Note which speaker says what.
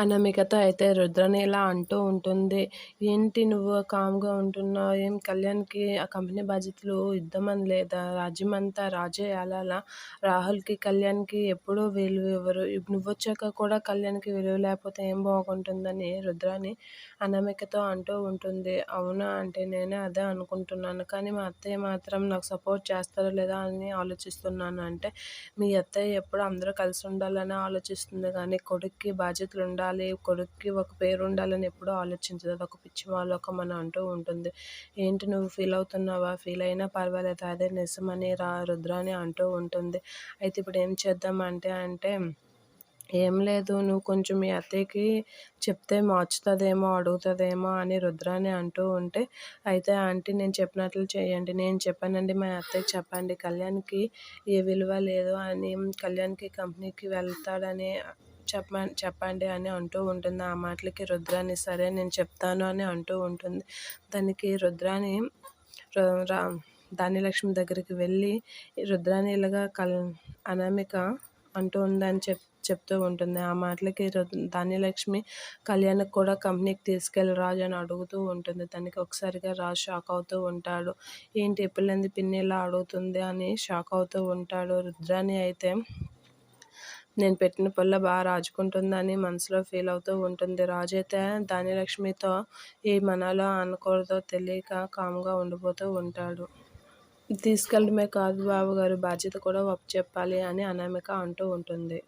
Speaker 1: అనామికతో అయితే రుద్రని ఇలా అంటూ ఉంటుంది. ఏంటి నువ్వు కామ్గా ఉంటున్నావు? ఏం కళ్యాణ్కి ఆ కంపెనీ బాధ్యతలు ఇద్దామని లేదా? రాజ్యం అంతా రాజే అలా రాహుల్కి కళ్యాణ్కి ఎప్పుడూ విలువ ఇవ్వరు. నువ్వు వచ్చాక కూడా కళ్యాణ్కి విలువ లేకపోతే ఏం బాగుంటుందని రుద్రాని అనామికతో అంటూ ఉంటుంది. అవునా అంటే నేనే అదే అనుకుంటున్నాను. కానీ మా అత్తయ్య మాత్రం నాకు సపోర్ట్ చేస్తారో లేదా అని ఆలోచిస్తున్నాను. అంటే మీ అత్తయ్య ఎప్పుడు అందరూ కలిసి ఉండాలని ఆలోచిస్తుంది. కానీ కొడుక్కి బాధ్యతలు ఉండాలి కొడుక్కి ఒక పేరు ఉండాలని ఎప్పుడూ ఆలోచించదు. ఒక పిచ్చి వాళ్ళొక అని అంటూ ఉంటుంది. ఏంటి నువ్వు ఫీల్ అవుతున్నావా? ఫీల్ అయినా పర్వాలేదు. అదే నిజమని రా రుద్రాని అంటూ ఉంటుంది. అయితే ఇప్పుడు ఏం చేద్దాం అంటే అంటే ఏం లేదు. నువ్వు కొంచెం మీ అత్తయ్యకి చెప్తే మార్చుతుందేమో అడుగుతుందేమో అని రుద్రాని అంటూ ఉంటే అయితే ఆంటీ నేను చెప్పినట్లు చేయండి. నేను చెప్పానండి మా అత్తయ్యకి చెప్పండి. కళ్యాణ్కి ఏ విలువ లేదు అని కళ్యాణ్కి కంపెనీకి వెళ్తాడని చెప్ప చెప్పండి అని అంటూ ఉంటుంది. ఆ మాటలకి రుద్రాని సరే నేను చెప్తాను అని అంటూ ఉంటుంది. దానికి రుద్రాని రా ధాన్యలక్ష్మి దగ్గరికి వెళ్ళి రుద్రాని ఇలాగా కల్ అనామిక అంటూ ఉందని చెప్ చెప్తూ ఉంటుంది. ఆ మాటలకి ధాన్యలక్ష్మి కళ్యాణ్ కూడా కంపెనీకి తీసుకెళ్ళి రాజు అని అడుగుతూ ఉంటుంది. దానికి ఒకసారిగా రాజు షాక్ అవుతూ ఉంటాడు. ఏంటి ఎప్పుడు పిన్ని ఇలా అడుగుతుంది అని షాక్ అవుతూ ఉంటాడు. రుద్రాని అయితే నేను పెట్టిన పుల్ల బాగా రాజుకుంటుందని మనసులో ఫీల్ అవుతూ ఉంటుంది. రాజు అయితే ధాన్యలక్ష్మితో ఈ మనలో అనకూడదో తెలియక కామ్గా ఉండిపోతూ ఉంటాడు. తీసుకెళ్ళడమే కాదు బాబు గారు బాధ్యత కూడా చెప్పాలి అని అనామిక అంటూ ఉంటుంది.